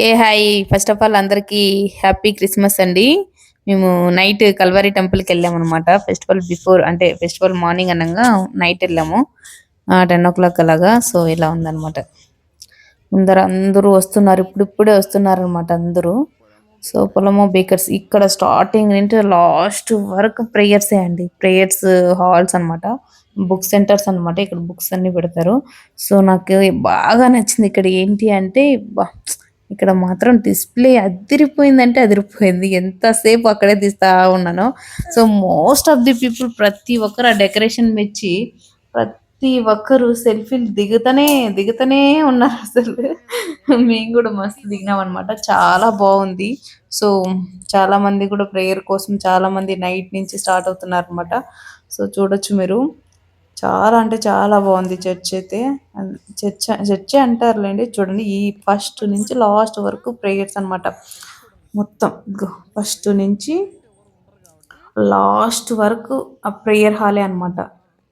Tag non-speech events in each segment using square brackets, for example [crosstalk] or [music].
Hey hi. First of all అందరికి happy Christmas అండి. మేము నైట్ కల్వరి టెంపుల్కి వెళ్ళాము అనమాట ఫెస్టివల్ బిఫోర్ అంటే ఫెస్టివల్ మార్నింగ్ అనగా నైట్ వెళ్ళాము. టెన్ ఓ క్లాక్ అలాగా సో ఇలా ఉందన్నమాట. ముందర అందరూ వస్తున్నారు ఇప్పుడిప్పుడే వస్తున్నారు అనమాట అందరూ. సో పొలమో బేకర్స్ ఇక్కడ స్టార్టింగ్ నుంచి లాస్ట్ వరకు ప్రేయర్సే అండి. ప్రేయర్స్ హాల్స్ అన్నమాట. బుక్ సెంటర్స్ అన్నమాట. ఇక్కడ బుక్స్ అన్ని పెడతారు. సో నాకు బాగా నచ్చింది ఇక్కడ ఏంటి అంటే ఇక్కడ మాత్రం డిస్ప్లే అదిరిపోయిందంటే అదిరిపోయింది. ఎంతసేపు అక్కడే తీస్తా ఉన్నాను. So most of the people ప్రతి ఒక్కరు ఆ డెకరేషన్ మెచ్చి ప్రతి ఒక్కరు సెల్ఫీలు దిగుతనే దిగుతనే ఉన్నారు అసలు. మేము కూడా మస్తు దిగినాం అనమాట చాలా బాగుంది. సో చాలా మంది కూడా ప్రేయర్ కోసం చాలా మంది నైట్ నుంచి స్టార్ట్ అవుతున్నారు అనమాట సో చూడొచ్చు మీరు. చాలా అంటే చాలా బాగుంది చర్చ్ అయితే. చర్చ్ చర్చ్ అంటారులేండి. చూడండి ఈ ఫస్ట్ నుంచి లాస్ట్ వరకు ప్రేయర్స్ అన్నమాట. మొత్తం ఫస్ట్ నుంచి లాస్ట్ వరకు ఆ ప్రేయర్ హాలే అన్నమాట.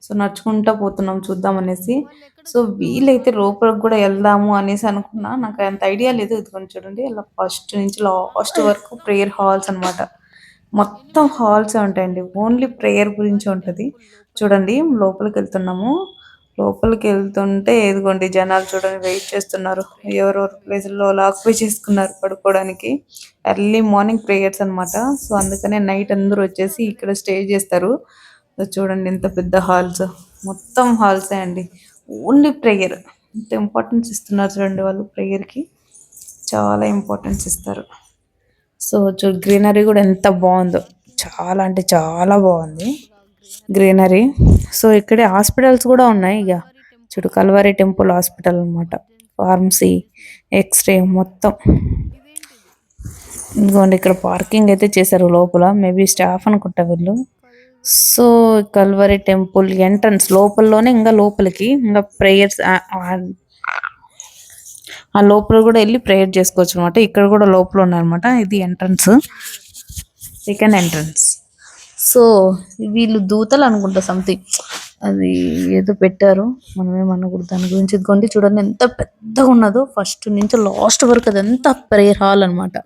సో నడుచుకుంటా పోతున్నాం చూద్దాం అనేసి. సో వీలైతే లోపలికి కూడా వెళ్దాము అనేసి అనుకున్నా. నాకు అంత ఐడియా లేదు. ఇదిగోండి చూడండి ఇలా ఫస్ట్ నుంచి లాస్ట్ వరకు ప్రేయర్ హాల్స్ అన్నమాట. మొత్తం హాల్స్ ఉంటాయండి. ఓన్లీ ప్రేయర్ గురించి ఉంటది. చూడండి లోపలికి వెళ్తున్నాము లోపలికి వెళ్తుంటే ఇదిగోండి జనాలు చూడండి వెయిట్ చేస్తున్నారు. ఎవరెవరు ప్లేసుల్లో ఆక్యుపై చేసుకున్నారు పడుకోవడానికి. ఎర్లీ మార్నింగ్ ప్రేయర్స్ అన్నమాట. సో అందుకనే నైట్ అందరూ వచ్చేసి ఇక్కడ స్టే చేస్తారు. చూడండి ఎంత పెద్ద హాల్స్. మొత్తం హాల్సే అండి. Only prayer. ఎంత ఇంపార్టెన్స్ ఇస్తున్నారు చూడండి వాళ్ళు ప్రేయర్కి చాలా ఇంపార్టెన్స్ ఇస్తారు. సో చూ గ్రీనరీ కూడా ఎంత బాగుందో. చాలా అంటే చాలా బాగుంది. గ్రీనరీ. సో ఇక్కడే హాస్పిటల్స్ కూడా ఉన్నాయి ఇక చూడు కల్వరి టెంపుల్ హాస్పిటల్ అన్నమాట. ఫార్మసీ ఎక్స్రే మొత్తం. ఇదిగోండి ఇక్కడ పార్కింగ్ అయితే చేశారు లోపల. మేబీ స్టాఫ్ అనుకుంటా వీళ్ళు. సో కల్వరి టెంపుల్ ఎంట్రన్స్ లోపలలోనే ఇంకా లోపలికి ఇంకా ప్రేయర్స్ ఆ లోపల కూడా వెళ్ళి ప్రేయర్ చేసుకోవచ్చు అనమాట ఇక్కడ కూడా లోపల ఉన్నారనమాట ఇది ఎంట్రన్స్. Second entrance. సో వీళ్ళు దూతలు అనుకుంటా సంథింగ్ అది ఏదో పెట్టారు. మనమేమనకూడదు. దాని గురించి ఇదిగోండి చూడండి ఎంత పెద్దగా ఉన్నదో. ఫస్ట్ నుంచి లాస్ట్ వరకు అది ఎంత ప్రేయర్ హాల్ అన్నమాట.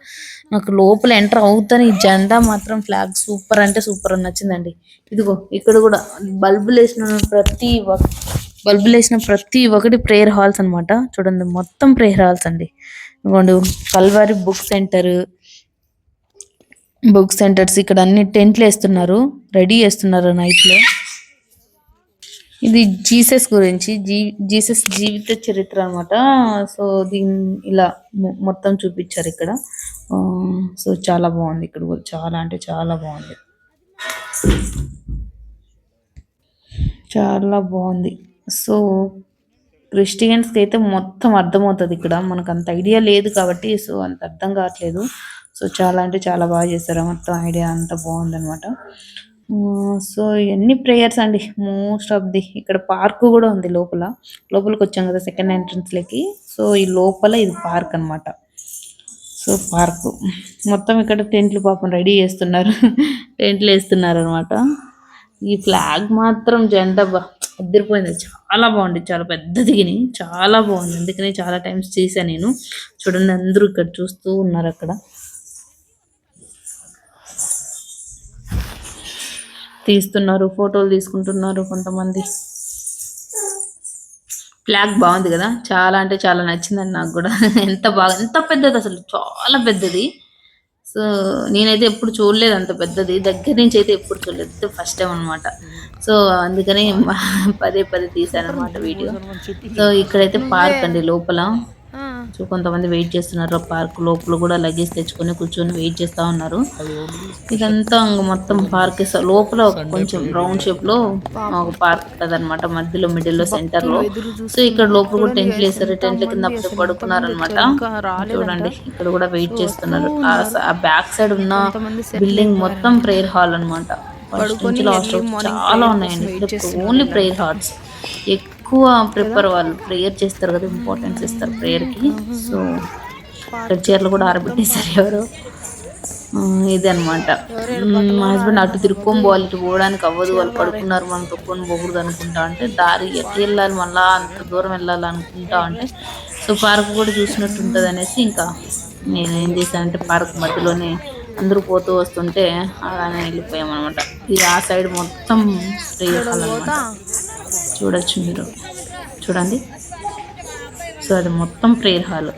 నాకు లోపల ఎంటర్ అవుతానే ఈ జెండా మాత్రం ఫ్లాగ్ సూపర్ అంటే సూపర్ నచ్చిందండి. ఇదిగో ఇక్కడ కూడా బల్బులు వేసిన ప్రతి ఒక్క బల్బులు వేసిన ప్రతి ఒక్కటి ప్రేయర్ హాల్స్ అన్నమాట. చూడండి మొత్తం ప్రేయర్ హాల్స్ అండి. ఇదిగోండి Calvary book centre book centres ఇక్కడ అన్ని టెంట్లు వేస్తున్నారు. రెడీ చేస్తున్నారు నైట్లో ఇది జీసస్ గురించి. జీ జీసస్ జీవిత చరిత్ర అన్నమాట. సో దీని ఇలా మొత్తం చూపించారు ఇక్కడ. ఆ, సో చాలా బాగుంది ఇక్కడ కూడా. చాలా అంటే చాలా బాగుంది. చాలా బాగుంది. సో క్రిస్టియన్స్కి అయితే మొత్తం అర్థమవుతుంది ఇక్కడ. మనకు అంత ఐడియా లేదు కాబట్టి సో అంత అర్థం కావట్లేదు. సో చాలా అంటే చాలా బాగా చేస్తారు మొత్తం ఐడియా అంతా బాగుందనమాట సో ఇవన్నీ ప్రేయర్స్ అండి? మోస్ట్ ఆఫ్ ది ఇక్కడ పార్క్ కూడా ఉంది లోపల. లోపలికి వచ్చాం కదా సెకండ్ ఎంట్రన్స్లోకి సో ఈ లోపల ఇది పార్క్ అన్నమాట. సో పార్క్ మొత్తం ఇక్కడ టెంట్లు పాపం రెడీ చేస్తున్నారు. టెంట్లు వేస్తున్నారు అనమాట ఈ ఫ్లాగ్ మాత్రం జెండా అద్దరిపోయింది. చాలా బాగుంది. చాలా పెద్దదిగిని చాలా బాగుంది. అందుకనే చాలా టైమ్స్ చేశాను నేను. చూడండి అందరూ ఇక్కడ చూస్తూ ఉన్నారు అక్కడ. తీస్తున్నారు ఫోటోలు తీసుకుంటున్నారు కొంతమంది. ఫ్లాగ్ బాగుంది కదా? చాలా అంటే చాలా నచ్చిందండి నాకు కూడా. ఎంత బాగా ఎంత పెద్దది అసలు? చాలా పెద్దది. సో నేనైతే ఎప్పుడు చూడలేదు అంత పెద్దది. దగ్గర నుంచి అయితే ఎప్పుడు చూడలేదు. ఫస్ట్ టైం అన్నమాట. సో అందుకని పదే పదే తీసాను అనమాట వీడియో. సో ఇక్కడైతే పార్క్ అండి లోపల. సో కొంతమంది వెయిట్ చేస్తున్నారు. పార్క్ లోపల కూడా లగేజ్ తెచ్చుకొని కూర్చొని వెయిట్ చేస్తా ఉన్నారు. ఇదంతా మొత్తం పార్క్ లోపల కొంచెం రౌండ్ షేప్లో ఒక పార్క్ ఉంటది అనమాట మధ్యలో మిడిల్లో సెంటర్లో. సో ఇక్కడ లోపల కూడా టెంట్లు వేసారు టెంట్ల కింద అప్పుడు పడుకున్నారు అనమాట చూడండి ఇక్కడ కూడా వెయిట్ చేస్తున్నారు. ఆ బ్యాక్ సైడ్ ఉన్న బిల్డింగ్ మొత్తం ప్రేయర్ హాల్ నుంచి లాస్ట్ చాలా ఉన్నాయండి. Only prayer halls. ఎక్కువ ప్రిపేర్ వాళ్ళు. ప్రేయర్ చేస్తారు కదా ఇంపార్టెన్స్ ఇస్తారు ప్రేయర్కి సో ఇక్కడ చీరలు కూడా ఆరబెట్టేశారు ఎవరు? ఇదనమాట ఇది మా హస్బెండ్ అటు తిరుక్కొని పోవాలి ఇటు పోవడానికి అవ్వదు. వాళ్ళు పడుకున్నారు మనం తొక్కుని పోకూడదు అనుకుంటా అంటే దారి ఎట్లా వెళ్ళాలి మళ్ళా అంత దూరం వెళ్ళాలి అనుకుంటా అంటే సో పార్క్ కూడా చూసినట్టు ఉంటుంది అనేసి ఇంకా నేను ఏం చేశానంటే పార్క్ మధ్యలోనే అందరూ పోతూ వస్తుంటే అలానే వెళ్ళిపోయాం అనమాట ఇది ఆ సైడ్ మొత్తం ప్రేయర్ అనమాట చూడొచ్చు మీరు. చూడండి. సో అది మొత్తం ప్రేయర్ హాల్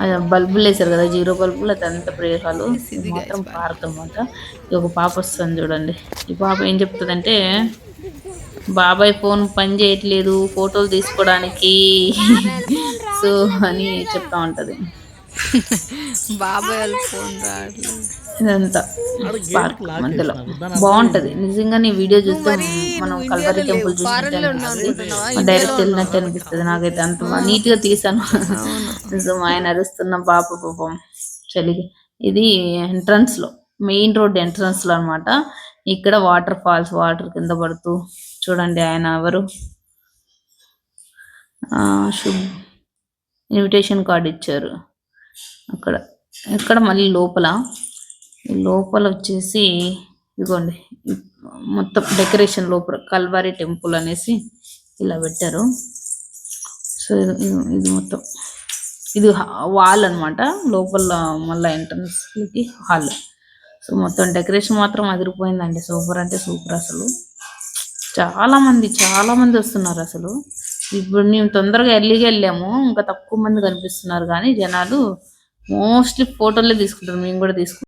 అది బల్బులు వేసారు కదా జీరో బల్బులు అదంతా ప్రేయర్ హాల్ మాత్రం పార్క్ అనమాట ఇది ఒక పాప వస్తుంది చూడండి. ఈ పాప ఏం చెప్తుందంటే బాబాయ్ ఫోన్ పని చేయట్లేదు ఫోటోలు తీసుకోవడానికి. సో అని చెప్తా ఉంటది. [laughs] బాబాయ్ వాళ్ళ ఫోన్ రావట్లేదు. ఇదంతా పార్క్ మధ్యలో బాగుంటది. నిజంగా నీ వీడియో చూస్తే మనం కల్వరి టెంపుల్ చూసినట్టు డైరెక్ట్ వెళ్ళినట్టు అనిపిస్తుంది నాకైతే అంత నీట్గా తీసాను. మా ఆయన అరుస్తున్న పాప పాపం. చలిగి ఇది ఎంట్రన్స్లో మెయిన్ రోడ్ ఎంట్రన్స్లో అన్నమాట. ఇక్కడ వాటర్ ఫాల్స్ వాటర్ కింద పడుతూ చూడండి ఆయన ఎవరు. ఆ శుభ్. ఇన్విటేషన్ కార్డ్ ఇచ్చారు. అక్కడ. ఇక్కడ మళ్ళీ లోపల? లోపల వచ్చేసి ఇదిగోండి మొత్తం డెకరేషన్ లోపల కల్వారి టెంపుల్ అనేసి ఇలా పెట్టారు. సో ఇది ఇది- మొత్తం. ఇది వాల్ అన్నమాట. లోపల మళ్ళీ ఎంట్రన్స్కి హాల్. సో మొత్తం డెకరేషన్ మాత్రం అదిరిపోయిందండి. సూపర్ అంటే సూపర్ అసలు. చాలా మంది చాలా మంది వస్తున్నారు అసలు. ఇప్పుడు మేము తొందరగా ఎర్లీగా వెళ్ళాము. ఇంకా తక్కువ మంది కనిపిస్తున్నారు కానీ జనాలు మోస్ట్లీ ఫోటోలే తీసుకుంటారు. మేము కూడా తీసుకుంటాం.